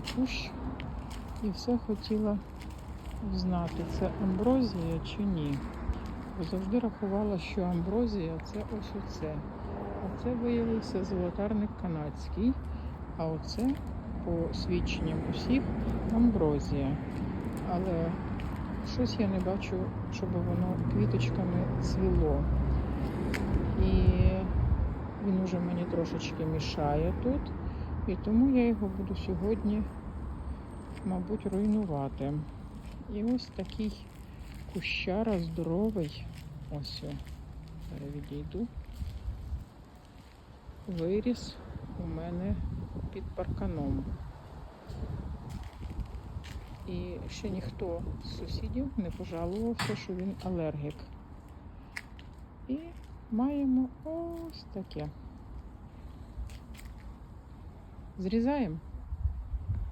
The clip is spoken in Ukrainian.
кущ і все хотіла знати, це амброзія чи ні. Бо завжди рахувала, що амброзія це ось оце. А це виявився золотарник канадський. А оце, по свідченням усіх, амброзія. Але щось я не бачу, щоб воно квіточками цвіло. І він уже мені трошечки мішає тут. І тому я його буду сьогодні, мабуть, руйнувати. І ось такий кущара здоровий. Ось зараз відійду. Виріс у мене під парканом. І ще ніхто з сусідів не пожалувався, що він алергік. І маємо ось таке. Зрізаємо.